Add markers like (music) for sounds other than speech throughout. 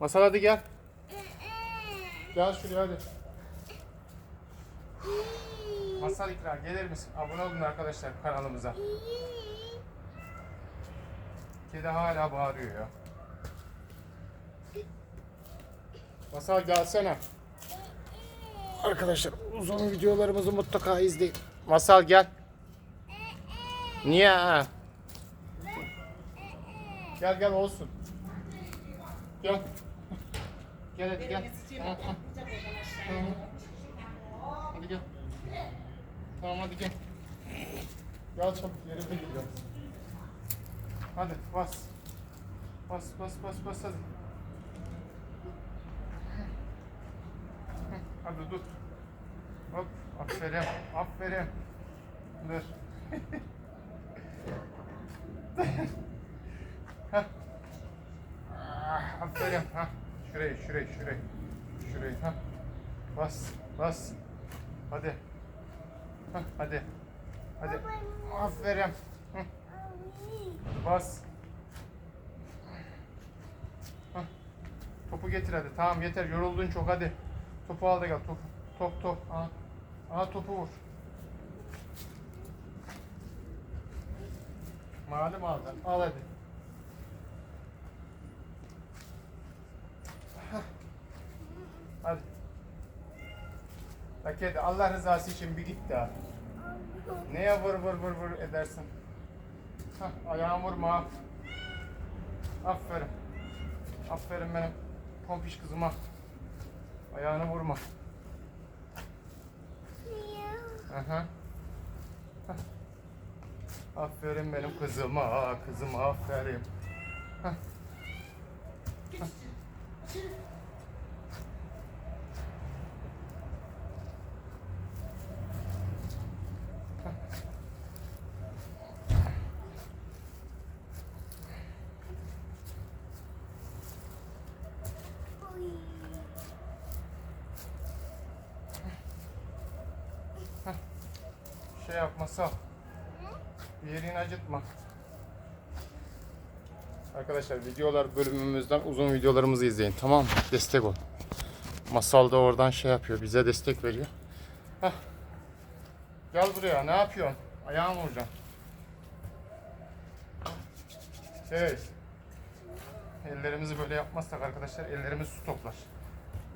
Masal hadi gel. Gel şuraya hadi. Masal İkra gelir misin? Abone olun arkadaşlar kanalımıza. Kedi hala bağırıyor ya. Masal gelsene. Arkadaşlar uzun videolarımızı mutlaka izleyin. Masal gel. Niye? ha? Gel gel olsun. Gel. Gel hadi gel. Hı, hı. Hı. Hadi gel. Tamam hadi gel. Gel çabuk yerime gidiyor. Hadi bas. Bas bas bas bas hadi. Hadi dur. Hop aferin aferin. Dur. (laughs) Heh. Ah, aferin. Ha. Şurayı, şurayı, şurayı. Şurayı. Ha. Bas, bas. Hadi. Ha, hadi. Hadi. Aferin. Hı. Bas. Ha. Topu getir hadi. Tamam yeter. Yoruldun çok hadi. Topu al da gel. Top, top, top. Aa. Aa topu vur. Malum aldı. Al hadi. Hadi. Hadi Allah rızası için bir git daha. Neye vur vur vur vur edersin? Hah, ayağım vurma. Aferin. Aferin benim pompiş kızıma. Ayağını vurma. Aha. Hah. Aferin benim kızıma, kızıma aferin. Hah. Şey yapmasa bir yerini acıtma. Arkadaşlar videolar bölümümüzden uzun videolarımızı izleyin tamam mı? Destek ol. Masal da oradan şey yapıyor bize destek veriyor. Hah. Gel buraya ne yapıyorsun? Ayağımı vuracağım. Hey. Ellerimizi böyle yapmazsak arkadaşlar ellerimiz su toplar.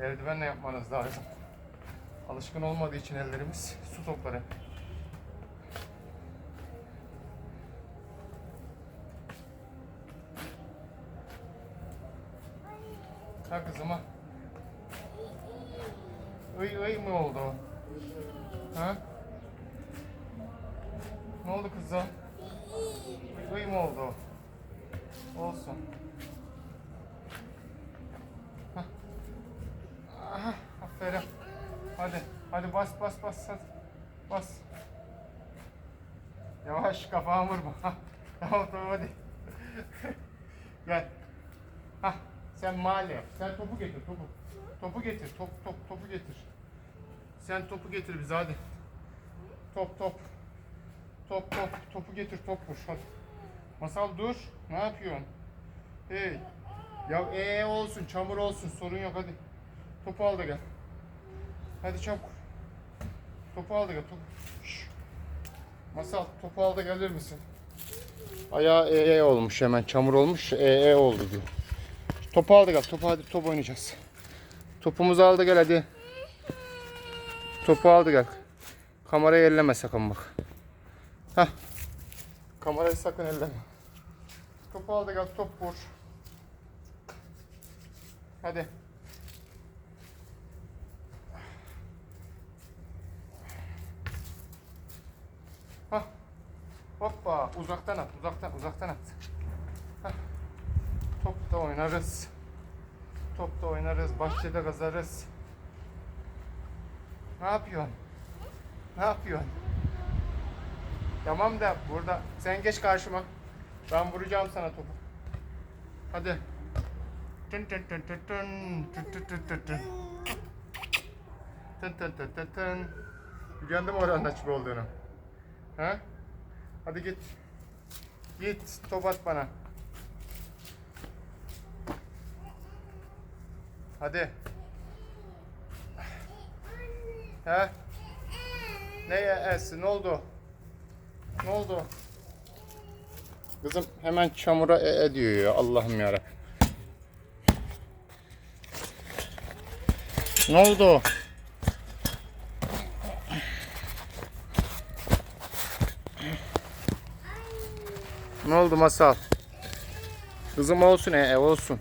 Eldivenle yapmanız lazım. Alışkın olmadığı için ellerimiz su toplar hep. Ha kızım ha. Iy iy mı oldu? Ha? Ne oldu kızım? Mi oldu? Olsun. Hah. Aha, aferin. Hadi, hadi bas bas bas hadi. Bas. Yavaş kafamı vurma. (laughs) Tamam tamam hadi. (laughs) Gel. Hah. Sen mahalle. Sen topu getir topu. Topu getir. Top top topu getir. Sen topu getir bize hadi. Top top. Top top. Topu getir top vur hadi. Masal dur. Ne yapıyorsun? Hey. Ya ee olsun çamur olsun sorun yok hadi. Topu al da gel. Hadi çabuk. Topu al da gel. Topu. Masal topu al da gelir misin? Ayağı ee olmuş hemen çamur olmuş ee oldu diyor. Topu al da gel. Topu hadi top oynayacağız. Topumuzu al da gel hadi. Topu al da gel. Kamerayı elleme sakın bak. Hah. Kamerayı sakın elleme. Topu al da gel. Top vur. Hadi. Hah. Hoppa. Uzaktan at. Uzaktan. Uzaktan at. Hah. Top da oynarız. Top da oynarız. Bahçede kazarız. Ne yapıyorsun? Ne yapıyorsun? Tamam da burada sen geç karşıma. Ben vuracağım sana topu. Hadi. Tın tın tın tın tın tın tın tın tın tın. Tın tın tın tın. Biliyorsun değil oranın açık olduğunu? Ha? Hadi git. Git top at bana. Hadi. He? Ne e'si? Ne oldu? Ne oldu? Kızım hemen çamura e, e diyor ya. Allah'ım yarabbim. Ne oldu? Ne oldu masal? Kızım olsun e, e olsun.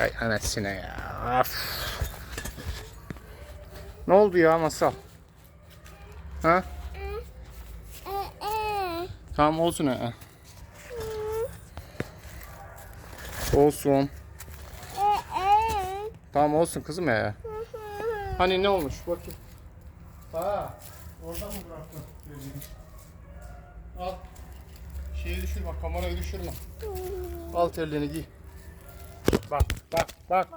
Ay anasına ya. Of. Ne oldu ya masal? Ha? Tamam olsun e. Olsun. Tamam olsun kızım e. Hani ne olmuş bakayım. Ha, orada mı bıraktın? Al. Şeyi düşürme, kamerayı düşürme. Al terliğini giy. Bak, bak, bak.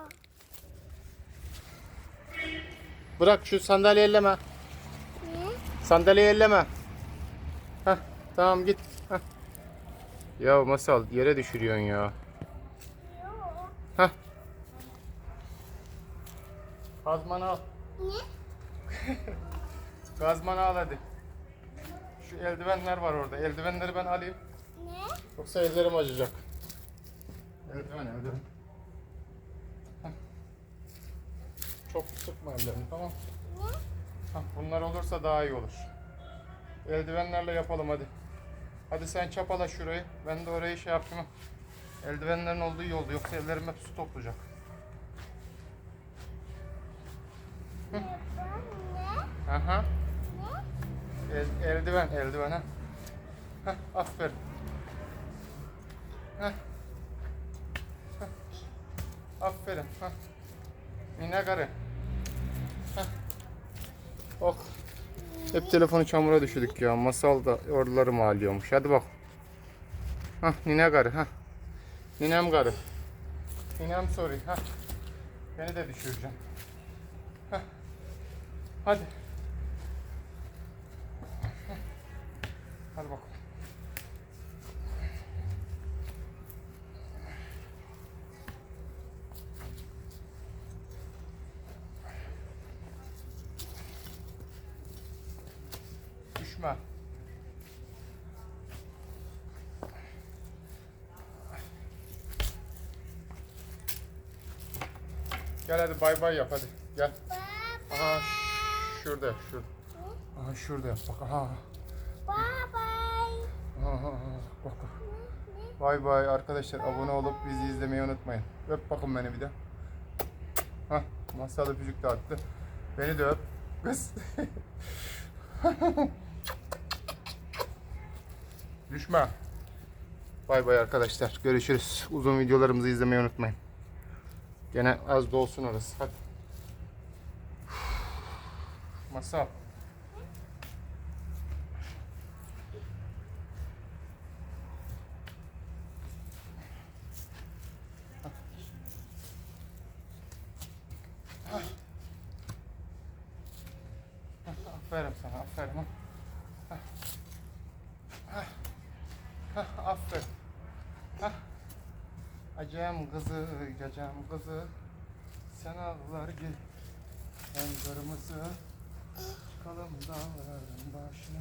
Bırak şu sandalyeyi elleme. Sandalyeyi elleme. Tamam git. Heh. Ya masal yere düşürüyorsun ya. Heh. Kazmanı al. (laughs) Kazmanı al hadi. Şu eldivenler var orada. Eldivenleri ben alayım. Yoksa ellerim acıyacak. Eldiven eldiven. Heh. Çok sıkma ellerini tamam. Heh, bunlar olursa daha iyi olur. Eldivenlerle yapalım hadi. Hadi sen çapala şurayı. Ben de orayı şey yaptım. Eldivenlerin olduğu iyi oldu. Yoksa ellerim hep su toplayacak. Aha. El, eldiven, eldiven ha. Heh, aferin. Heh. Heh. Aferin. Heh. Mine karı. Heh. Oh. Hep telefonu çamura düşürdük ya. Masal da oraları mı. Hadi bak. Hah nine karı. Hah. Ninem karı. Ninem sorry. Hah. Beni de düşüreceğim. Hah. Hadi. Hadi bakalım. Düşme. Gel hadi bay bay yap hadi. Gel. Aha şurada şurada. Aha şurada yap bak aha. Aha, aha, bak bak. Bay bay arkadaşlar abone olup bizi izlemeyi unutmayın. Öp bakın beni bir de. Hah masal öpücük de attı. Beni de öp. Kız. (laughs) Düşme. Bay bay arkadaşlar. Görüşürüz. Uzun videolarımızı izlemeyi unutmayın. Gene az da olsun orası. Hadi. Masal. Aferin sana, aferin. ha. Hah. Hah, Hah. Acem kızı, acem kızı. Sen ağlar gel. Ben kırmızı. Çıkalım dağların başına.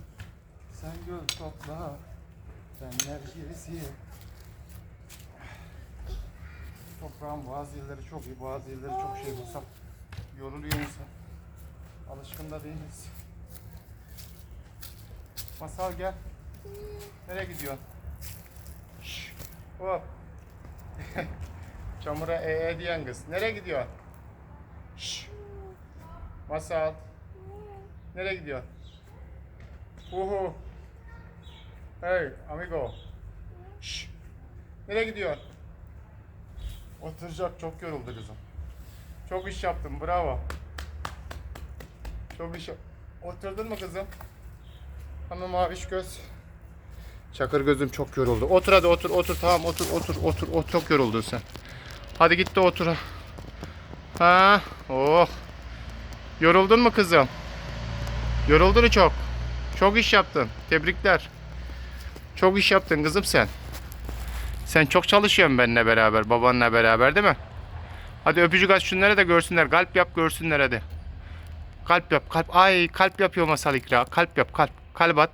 Sen gül topla. Ben nergisi. Toprağın bazı yerleri çok iyi, bazı yerleri çok şey basar. Yoruluyor insan. Alışkın da değiliz. Masal gel. Nereye gidiyorsun? Hop. (laughs) Çamura e e diyen kız. Nereye gidiyorsun? Şşş. Masal. Nereye gidiyorsun? Uhu. Hey amigo. Şşş. Nereye gidiyorsun? Oturacak çok yoruldu kızım. Çok iş yaptım bravo. Çok iş Oturdun mu kızım? Hanım maviş göz. Çakır gözüm çok yoruldu. Otur hadi otur otur tamam otur otur otur otur çok yoruldun sen. Hadi git de otur. Ha, oh. Yoruldun mu kızım? Yoruldun çok? Çok iş yaptın. Tebrikler. Çok iş yaptın kızım sen. Sen çok çalışıyorsun benimle beraber, babanla beraber değil mi? Hadi öpücük at şunlara da görsünler. Kalp yap görsünler hadi. Kalp yap. Kalp. Ay kalp yapıyor masal ikra. Kalp yap kalp. Kalp at.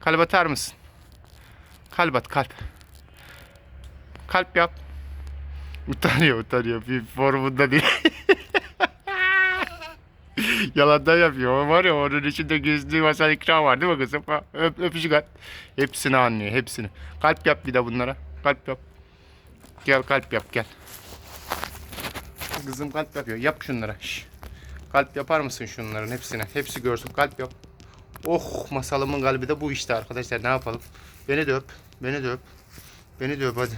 Kalp atar mısın? Kalp at kalp. Kalp yap. Utanıyor utanıyor. Bir formunda değil. (laughs) Yalandan yapıyor. Var ya onun içinde gizli masal ikram var değil mi kızım? Öp, öpücük at. Hepsini anlıyor hepsini. Kalp yap bir de bunlara. Kalp yap. Gel kalp yap gel. Kızım kalp yapıyor. Yap şunlara. Şş. Kalp yapar mısın şunların hepsine? Hepsi görsün. Kalp yap. Oh masalımın kalbi de bu işte arkadaşlar. Ne yapalım? Beni de öp. Beni de öp. Beni de öp hadi.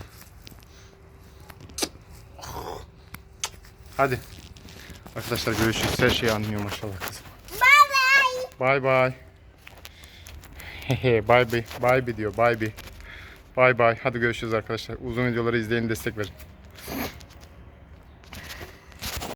Hadi. Arkadaşlar görüşürüz. Her şeyi anlıyor maşallah kızım. Bye bye. Hehe (laughs) bye bye. Bye bye diyor. Bye bye. Bye bye. Hadi görüşürüz arkadaşlar. Uzun videoları izleyin destek verin.